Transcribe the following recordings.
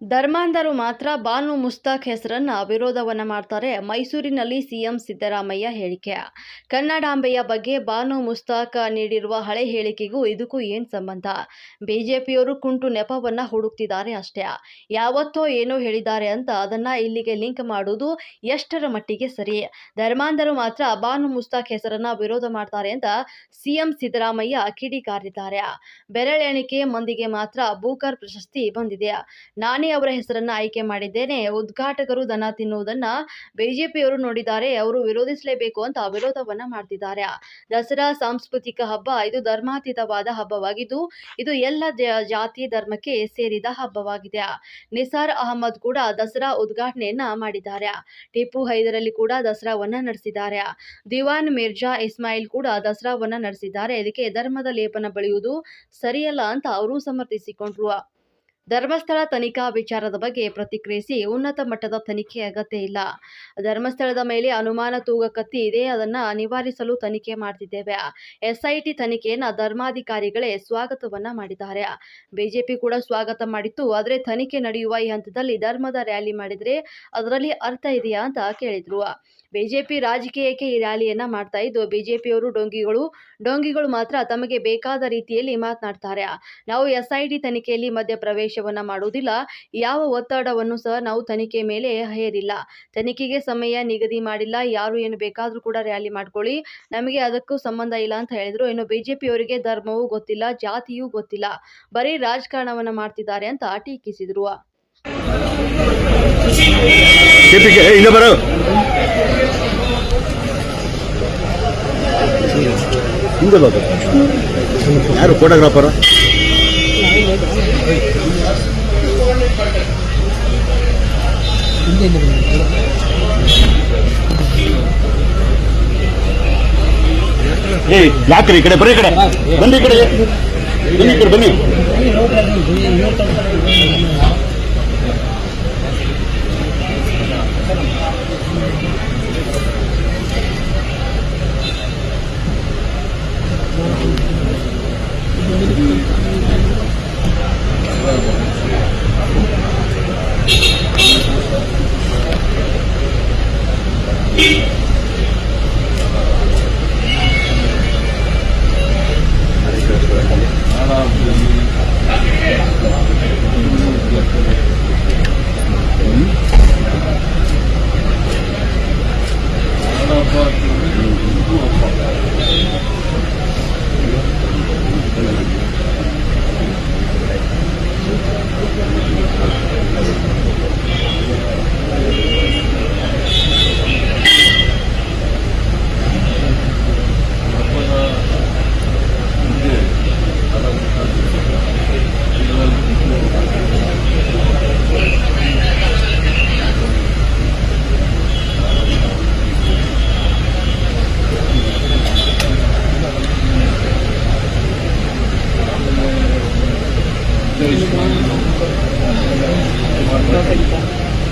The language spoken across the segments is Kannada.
ಧರ್ಮಾಂಧರು ಮಾತ್ರ ಬಾನು ಮುಸ್ತಾಕ್ ಹೆಸರನ್ನ ವಿರೋಧವನ್ನ ಮಾಡ್ತಾರೆ, ಮೈಸೂರಿನಲ್ಲಿ ಸಿಎಂ ಸಿದ್ದರಾಮಯ್ಯ ಹೇಳಿಕೆ. ಕನ್ನಡಾಂಬೆಯ ಬಗ್ಗೆ ಬಾನು ಮುಸ್ತಾಕ್ ನೀಡಿರುವ ಹಳೆ ಹೇಳಿಕೆಗೂ ಇದಕ್ಕೂ ಏನು ಸಂಬಂಧ? ಬಿಜೆಪಿಯವರು ಕುಂಟು ನೆಪವನ್ನ ಹುಡುಕ್ತಿದ್ದಾರೆ ಅಷ್ಟೇ. ಯಾವತ್ತೋ ಏನೋ ಹೇಳಿದ್ದಾರೆ ಅಂತ ಅದನ್ನ ಇಲ್ಲಿಗೆ ಲಿಂಕ್ ಮಾಡುವುದು ಎಷ್ಟರ ಮಟ್ಟಿಗೆ ಸರಿ? ಧರ್ಮಾಂಧರು ಮಾತ್ರ ಬಾನು ಮುಸ್ತಾಕ್ ಹೆಸರನ್ನ ವಿರೋಧ ಮಾಡ್ತಾರೆ ಅಂತ ಸಿಎಂ ಸಿದ್ದರಾಮಯ್ಯ ಕಿಡಿಕಾರಿದ್ದಾರೆ. ಬೆರಳೆಣಿಕೆ ಮಂದಿಗೆ ಮಾತ್ರ ಬೂಕರ್ ಪ್ರಶಸ್ತಿ ಬಂದಿದೆ. ನಾನೇ ಅವರ ಹೆಸರನ್ನ ಆಯ್ಕೆ ಮಾಡಿದ್ದೇನೆ. ಉದ್ಘಾಟಕರು ದನ ತಿನ್ನುವುದನ್ನ ಬಿಜೆಪಿಯವರು ನೋಡಿದ್ದಾರೆ. ಅವರು ವಿರೋಧಿಸಲೇಬೇಕು ಅಂತ ವಿರೋಧವನ್ನ ಮಾಡ್ತಿದ್ದಾರೆ. ದಸರಾ ಸಾಂಸ್ಕೃತಿಕ ಹಬ್ಬ ಇದು ಧರ್ಮಾತೀತವಾದ ಹಬ್ಬವಾಗಿದ್ದು, ಇದು ಎಲ್ಲ ಜಾತಿ ಧರ್ಮಕ್ಕೆ ಸೇರಿದ ಹಬ್ಬವಾಗಿದೆ. ನಿಸಾರ್ ಅಹಮದ್ ಕೂಡ ದಸರಾ ಉದ್ಘಾಟನೆಯನ್ನ ಮಾಡಿದ್ದಾರೆ. ಟಿಪ್ಪು ಹೈದರಲ್ಲಿ ಕೂಡ ದಸರಾವನ್ನ ನಡೆಸಿದ್ದಾರೆ. ದಿವಾನ್ ಮಿರ್ಜಾ ಇಸ್ಮಾಯಿಲ್ ಕೂಡ ದಸರಾವನ್ನ ನಡೆಸಿದ್ದಾರೆ. ಇದಕ್ಕೆ ಧರ್ಮದ ಲೇಪನ ಬಳಿಯುವುದು ಸರಿಯಲ್ಲ ಅಂತ ಅವರು ಸಮರ್ಥಿಸಿಕೊಂಡ್ರು. ಧರ್ಮಸ್ಥಳ ತನಿಖಾ ವಿಚಾರದ ಬಗ್ಗೆ ಪ್ರತಿಕ್ರಿಯಿಸಿ ಉನ್ನತ ಮಟ್ಟದ ತನಿಖೆ ಅಗತ್ಯ ಇಲ್ಲ. ಧರ್ಮಸ್ಥಳದ ಮೇಲೆ ಅನುಮಾನ ತೂಗಕತ್ತಿ ಇದೆ. ಅದನ್ನ ನಿವಾರಿಸಲು ತನಿಖೆ ಮಾಡ್ತಿದ್ದೇವೆ. ಎಸ್ಐಟಿ ತನಿಖೆಯನ್ನ ಧರ್ಮಾಧಿಕಾರಿಗಳೇ ಸ್ವಾಗತವನ್ನ ಮಾಡಿದ್ದಾರೆ. ಬಿಜೆಪಿ ಕೂಡ ಸ್ವಾಗತ ಮಾಡಿತ್ತು. ಆದರೆ ತನಿಖೆ ನಡೆಯುವ ಈ ಹಂತದಲ್ಲಿ ಧರ್ಮದ ರ್ಯಾಲಿ ಮಾಡಿದ್ರೆ ಅದರಲ್ಲಿ ಅರ್ಥ ಇದೆಯಾ ಅಂತ ಕೇಳಿದ್ರು. ಬಿಜೆಪಿ ರಾಜಕೀಯಕ್ಕೆ ಈ ರ್ಯಾಲಿಯನ್ನ ಮಾಡ್ತಾ ಇದ್ದು, ಬಿಜೆಪಿಯವರು ಡೊಂಗಿಗಳು ಡೊಂಗಿಗಳು ಮಾತ್ರ ತಮಗೆ ಬೇಕಾದ ರೀತಿಯಲ್ಲಿ ಮಾತನಾಡ್ತಾರೆ. ನಾವು ಎಸ್ಐಟಿ ತನಿಖೆಯಲ್ಲಿ ಮಧ್ಯ ಪ್ರವೇಶವನ್ನ ಮಾಡುವುದಿಲ್ಲ. ಯಾವ ಒತ್ತಡವನ್ನು ಸಹ ನಾವು ತನಿಖೆ ಮೇಲೆ ಹೇರಿಲ್ಲ. ತನಿಖೆಗೆ ಸಮಯ ನಿಗದಿ ಮಾಡಿಲ್ಲ. ಯಾರು ಏನು ಬೇಕಾದರೂ ಕೂಡ ರ್ಯಾಲಿ ಮಾಡ್ಕೊಳ್ಳಿ. ನಮಗೆ ಅದಕ್ಕೂ ಸಂಬಂಧ ಇಲ್ಲ ಅಂತ ಹೇಳಿದ್ರು. ಇನ್ನು ಬಿಜೆಪಿಯವರಿಗೆ ಧರ್ಮವೂ ಗೊತ್ತಿಲ್ಲ, ಜಾತಿಯೂ ಗೊತ್ತಿಲ್ಲ. ಬರೀ ರಾಜಕಾರಣವನ್ನು ಮಾಡ್ತಿದ್ದಾರೆ ಅಂತ ಟೀಕಿಸಿದ್ರು. ಹಿಂದೆ ಬಾಬು ಯಾರು ಫೋಟೋಗ್ರಾಫರ್ ಏ ಯಾಕ್ರಿ ಈ ಕಡೆ ಬರ್ರಿ ಈ ಕಡೆ ಬನ್ನಿ ಈ ಕಡೆ ಬನ್ನಿ ಈ ಕಡೆ ಬನ್ನಿ fifty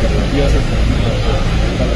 alternativas alternativas